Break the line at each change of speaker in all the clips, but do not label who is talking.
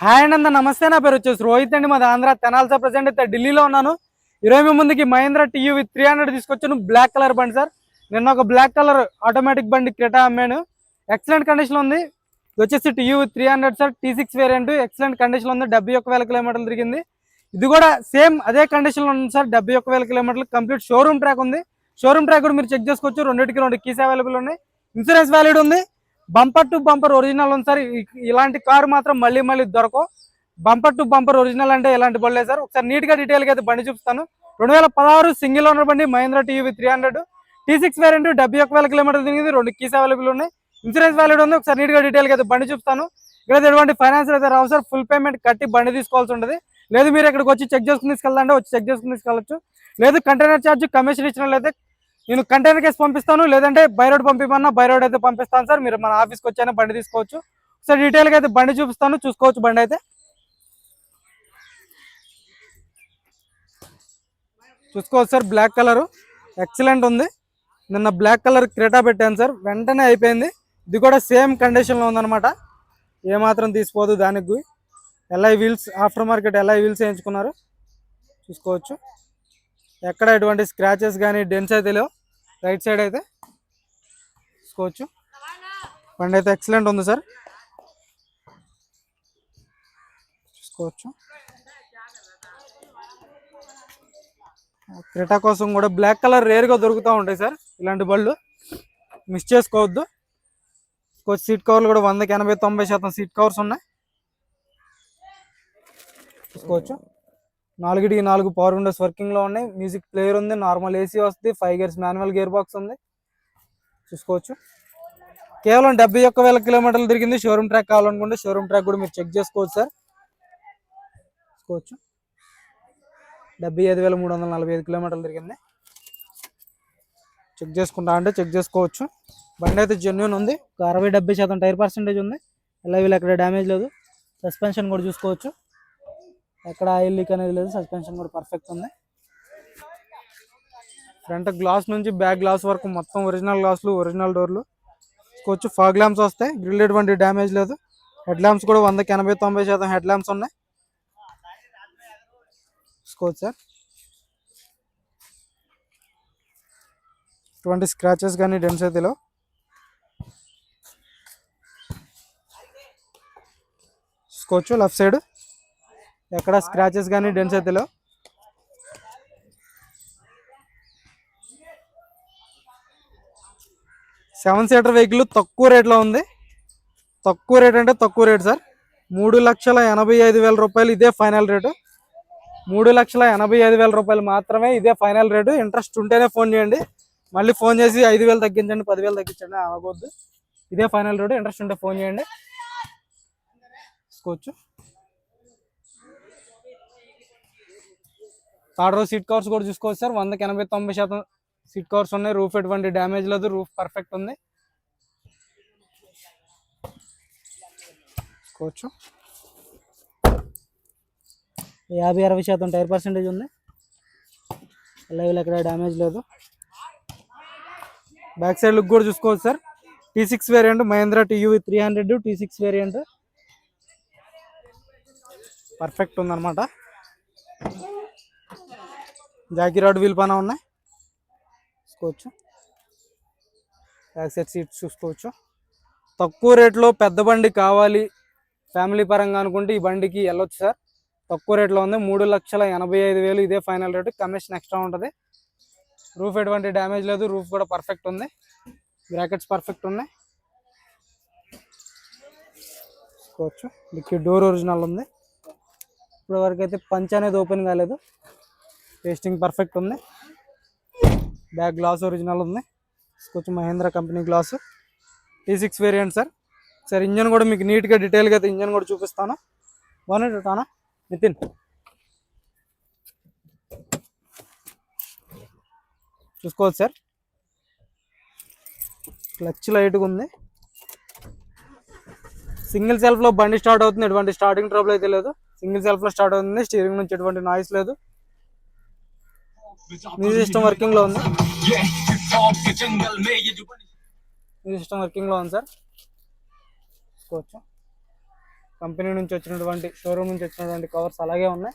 Hi అండి అందరు. నమస్తే నా పేరు వచ్చేసి రోహిత్ అండి. మాది ఆంధ్ర తెనాల్సా ప్రజెంట్ అయితే ఢిల్లీలో ఉన్నాను. ఇరవై మీ ముందుకి మహేంద్ర టీయూవి త్రీ హండ్రెడ్ తీసుకొచ్చాను. బ్లాక్ కలర్ బండి సార్. నిన్న ఒక బ్లాక్ కలర్ ఆటోమేటిక్ బండి క్రెటా అమ్మాను. ఎక్సలెంట్ కండిషన్ ఉంది. ఇది వచ్చేసి TUV three hundred sir. T six variant excellent condition ఉంది. డెబ్బై ఒక్క వేల కిలోమీటర్లు తిరిగింది. ఇది కూడా సేమ్ అదే కండిషన్లో ఉంది సార్. డెబ్బై ఒక్క వేల కిలోమీటర్లు. కంప్లీట్ షోరూమ్ ట్రాక్ ఉంది. షోరూమ్ ట్రాక్ కూడా మీరు చెక్ చేసుకోవచ్చు. రెండింటికి రెండు కీస్ అవైలబుల్ ఉన్నాయి. ఇన్సూరెన్స్ వ్యాలిడ్ ఉంది. బంపర్ టు బంపర్ ఒరిజినల్ ఉంది సార్. ఇలాంటి కారు మాత్రం మళ్ళీ మళ్ళీ దొరకవు. బంపర్ టు బంపర్ ఒరిజినల్ అంటే ఇలాంటి బండి సార్. ఒకసారి నీట్ డీటెయిల్గా అయితే బండి చూపిస్తాను. రెండు వేల పదహారు సింగిల్ ఓనర్ బండి Mahindra TUV three hundred T six variant డెబ్బై ఒక్క వేల కిలోమీటర్ తిరిగింది. రెండు కీస్ అవైలబుల్ ఉన్నాయి. ఇన్సూరెన్స్ వ్యాలిడ్ ఉంది. ఒకసారి నీట్గా డీటెయిల్గా డీటెయిల్ అయితే బండి చూపిస్తాను. ఇక్కడ ఎటువంటి ఫైనాన్స్ అయితే రావు సార్. ఫుల్ పేమెంట్ కట్టి బండి తీసుకోవాల్సి ఉంటుంది. లేదు మీరు ఇక్కడికి వచ్చి చెక్ చేసుకుని తీసుకెళ్ళండి వచ్చి చెక్ చేసుకుని తీసుకెళ్ళచ్చు. లేదు కంటైనర్ ఛార్జ్ కమిషన్ ఇచ్చినట్లయితే నేను కంటైనర్ కేసు పంపిస్తాను లేదంటే బైరోడ్ పంపిమన్నా బై రోడ్ అయితే పంపిస్తాను సార్. మీరు మన ఆఫీస్కి వచ్చైనా బండి తీసుకోవచ్చు. సార్ డీటెయిల్గా అయితే బండి చూపిస్తాను చూసుకోవచ్చు బండి అయితే. చూసుకోవచ్చు సార్ బ్లాక్ కలరు ఎక్సలెంట్ ఉంది. నిన్న బ్లాక్ కలర్ క్రేటా పెట్టాను సార్. వెంటనే అయిపోయింది. ఇది కూడా సేమ్ కండిషన్లో ఉందన్నమాట. ఏమాత్రం తీసిపోదు దానికి alloy wheels after market alloy wheels వేయించుకున్నారు. చూసుకోవచ్చు. ఎక్కడ ఎటువంటి స్క్రాచెస్ కానీ డెన్స్ అయితే లేవు. రైట్ సైడ్ అయితే తీసుకోవచ్చు బండి అయితే ఎక్సలెంట్ ఉంది సార్. చూసుకోవచ్చు క్రెటా కోసం కూడా బ్లాక్ కలర్ రేర్గా దొరుకుతూ ఉంటాయి సార్. ఇలాంటి బళ్ళు మిస్ చేసుకోవద్దు. కొంచెం సీట్ కవర్లు కూడా వందకి ఎనభై తొంభై శాతం సీట్ కవర్స్ ఉన్నాయి. చూసుకోవచ్చు నాలుగుడికి నాలుగు పవర్ విండోస్ వర్కింగ్లో ఉన్నాయి. మ్యూజిక్ ప్లేయర్ ఉంది నార్మల్ ఏసీ వస్తుంది five gears manual gear box ఉంది. చూసుకోవచ్చు. కేవలం డెబ్బై ఒక్క వేల కిలోమీటర్లు తిరిగింది షోరూమ్ ట్రాక్ కావాలనుకుంటే షోరూమ్ ట్రాక్ కూడా మీరు చెక్ చేసుకోవచ్చు సార్ చూసుకోవచ్చు. డెబ్బై ఐదు వేల మూడు వందల నలభై ఐదు కిలోమీటర్లు తిరిగింది. చెక్ చేసుకుంటా అంటే చెక్ చేసుకోవచ్చు. బండి అయితే జెన్యున్ ఉంది. ఒక అరవై డెబ్బై శాతం టైర్ పర్సెంటేజ్ ఉంది. ఎలా వీళ్ళు ఎక్కడ డ్యామేజ్ లేదు. సస్పెన్షన్ కూడా చూసుకోవచ్చు. ఎక్కడ ఆయిల్ లీక్ అనేది లేదు సస్పెన్షన్ కూడా పర్ఫెక్ట్ ఉంది. ఫ్రంట్ గ్లాస్ నుంచి బ్యాక్ గ్లాస్ వరకు మొత్తం ఒరిజినల్ గ్లాసులు ఒరిజినల్ డోర్లు చూసుకోవచ్చు ఫాగ్ ల్యాంప్స్ వస్తాయి. గ్రిల్ ఎటువంటి డ్యామేజ్ లేదు. హెడ్ ల్యాంప్స్ కూడా వందకి ఎనభై తొంభై శాతం హెడ్ ల్యాంప్స్ ఉన్నాయి. స్కోచ్ సార్. ఎటువంటి స్క్రాచెస్ కానీ డెన్స్ అయితే లేవు. లెఫ్ట్ సైడ్ ఎక్కడ స్క్రాచెస్ కానీ డెన్స్ అయితే లేవు. సెవెన్ సీటర్ వెహికల్ తక్కువ రేట్లో ఉంది. తక్కువ రేట్ అంటే తక్కువ రేట్ సార్ మూడు లక్షల ఎనభై ఐదు వేల రూపాయలు ఇదే ఫైనల్ రేటు మూడు లక్షల ఎనభై ఐదు వేల రూపాయలు మాత్రమే ఇదే ఫైనల్ రేటు ఇంట్రెస్ట్ ఉంటేనే ఫోన్ చేయండి. మళ్ళీ ఫోన్ చేసి ఐదు వేలు తగ్గించండి పదివేలు తగ్గించండి అవ్వకూడదు ఇదే ఫైనల్ రేటు ఇంట్రెస్ట్ ఉంటే ఫోన్ చేయండి. తీసుకోవచ్చు థర్డ్ రో సీట్ కవర్స్ కూడా చూసుకోవచ్చు సార్. వందకి ఎనభై తొంభై శాతం సీట్ కవర్స్ ఉన్నాయి. రూఫ్ ఎటువంటి డ్యామేజ్ లేదు. రూఫ్ పర్ఫెక్ట్ ఉంది. చూసుకోవచ్చు. యాభై అరవై శాతం టైర్ పర్సెంటేజ్ ఉంది. లైవ్లో ఎక్కడ డ్యామేజ్ లేదు. బ్యాక్ సైడ్ లుక్ కూడా చూసుకోవచ్చు sir. T six variant Mahindra TUV three hundred T six variant perfect ఉందన్నమాట. జాకీ రాడ్ వీల్ పైన ఉన్నాయి. చూసుకోవచ్చు. బ్యాక్ సైడ్ సీట్స్ చూసుకోవచ్చు. తక్కువ రేట్లో పెద్ద బండి కావాలి. ఫ్యామిలీ పరంగా అనుకుంటే ఈ బండికి వెళ్ళొచ్చు సార్. తక్కువ రేట్లో ఉంది. మూడు లక్షల ఎనభై ఐదు వేలు ఇదే ఫైనల్ రేటు. కమిషన్ ఎక్స్ట్రా ఉంటుంది. రూఫ్ ఎటువంటి డ్యామేజ్ లేదు. రూఫ్ కూడా పర్ఫెక్ట్ ఉంది. బ్రాకెట్స్ పర్ఫెక్ట్ ఉన్నాయి. చూసుకోవచ్చు. డోర్ ఒరిజినల్ ఉంది. ఇప్పటివరకు అయితే పంచ్ అనేది ఓపెన్ కాలేదు. పేస్టింగ్ పర్ఫెక్ట్ ఉంది. బ్యాక్ గ్లాస్ ఒరిజినల్ ఉంది. కొంచెం Mahindra company glass T six variant sir sir engine కూడా మీకు నీట్గా డీటెయిల్గా అయితే ఇంజన్ కూడా చూపిస్తాను. వన్ టానా నితిన్ చూసుకోవచ్చు సార్ క్లచ్ లైట్గా ఉంది. సింగిల్ సెల్ఫ్లో బండి స్టార్ట్ అవుతుంది. ఎటువంటి స్టార్టింగ్ ట్రబుల్ అయితే లేదు. సింగిల్ సెల్ఫ్లో స్టార్ట్ అవుతుంది. స్టీరింగ్ నుంచి ఎటువంటి నాయిస్ లేదు. మ్యూజిక్ సిస్టమ్ వర్కింగ్లో ఉంది. మ్యూజిక్ సిస్టమ్ వర్కింగ్లో ఉంది సార్. తీసుకోవచ్చు. కంపెనీ నుంచి వచ్చినటువంటి షోరూమ్ నుంచి వచ్చినటువంటి కవర్స్ అలాగే ఉన్నాయి.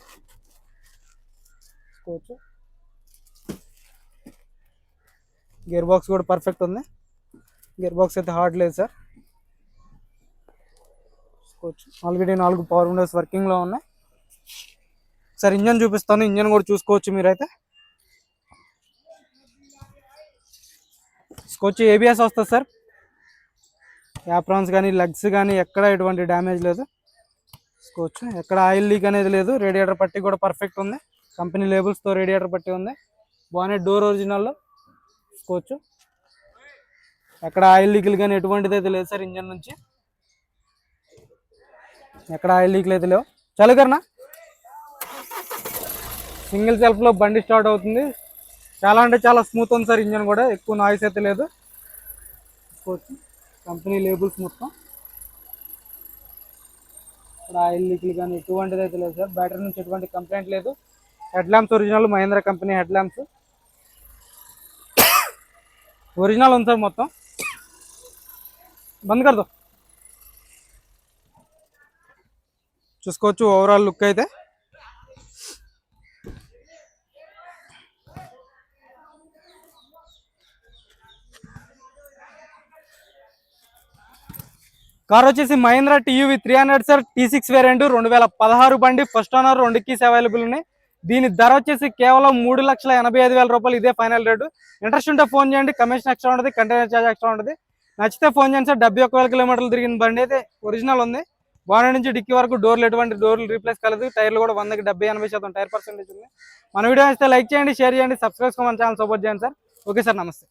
తీసుకోవచ్చు. గేర్ బాక్స్ కూడా పర్ఫెక్ట్ ఉంది. గేర్ బాక్స్ అయితే హార్డ్ లేదు సార్. చూసుకోవచ్చు ఆల్రెడీ నాలుగు పవర్ విండోస్ వర్కింగ్లో ఉన్నాయి. సార్ ఇంజన్ చూపిస్తాను. ఇంజన్ కూడా చూసుకోవచ్చు మీరైతే. స్కొచ్చి ఏబిఎస్ వస్తుంది సార్. యాప్రాన్స్ కానీ లగ్స్ కానీ ఎక్కడ ఎటువంటి డ్యామేజ్ లేదు. స్కోచ్ ఎక్కడ ఆయిల్ లీక్ అనేది లేదు. రేడియేటర్ పట్టి కూడా పర్ఫెక్ట్ ఉంది. కంపెనీ లేబుల్స్తో రేడియేటర్ పట్టి ఉంది. బాగానే డోర్ ఒరిజినల్లో స్కోచ్ ఎక్కడ ఆయిల్ లీకులు కానీ ఎటువంటిది అయితే లేదు సార్ ఇంజన్ నుంచి. ఎక్కడ ఆయిల్ లీక్లు అయితే లేవు. చలుకరనా సింగిల్ సెల్ఫ్లో బండి స్టార్ట్ అవుతుంది. చాలా అంటే చాలా స్మూత్ ఉంది సార్ ఇంజన్ కూడా. ఎక్కువ నాయిస్ అయితే లేదు. చూసుకోవచ్చు కంపెనీ లేబుల్స్ మొత్తం. ఇక్కడ ఆయిల్ లీక్లు కానీ ఎటువంటిది అయితే లేదు సార్. బ్యాటరీ నుంచి ఎటువంటి కంప్లైంట్ లేదు. Head lamps original Mahindra company head lamps original ఉంది సార్ మొత్తం. బంద్ కర్దో. చూసుకోవచ్చు ఓవరాల్ లుక్ అయితే. కార్ వచ్చేసి Mahindra TUV three hundred sir T six variant రెండు వేల పదహారు బండి ఫస్ట్ ఓనర్ రెండు కీస్ అవైలబుల్ ఉన్నాయి. దీని ధర వచ్చేసి కేవలం మూడు లక్షల ఎనభై ఐదు వేల రూపాయలు ఇదే ఫైనల్ రేటు. ఇంట్రెస్ట్ ఉంటే ఫోన్ చేయండి కమిషన్ ఎక్స్ట్రా ఉంటుంది కంటైనర్ ఛార్జ్ ఎక్స్ట్రా ఉంటుంది. నచ్చితే ఫోన్ చేయండి సార్ డెబ్బై ఒక్క వేల కిలోమీటర్లు తిరిగిన బండి అయితే ఒరిజినల్ ఉంది. బాడీ నుంచి డిక్కీ వరకు డోర్లు ఎటువంటి డోర్లు రీప్లేస్ కలదు. టైర్లు కూడా వందకి డెబ్బై ఎనభై శాతం టైర్ పర్సెంటేజ్ ఉంది. మన వీడియో నచ్చితే లైక్ చేయండి షేర్ చేయండి సబ్స్క్రైబ్ మన ఛానల్ సపోర్ట్ చేయండి సార్. ఓకే సార్ నమస్తే.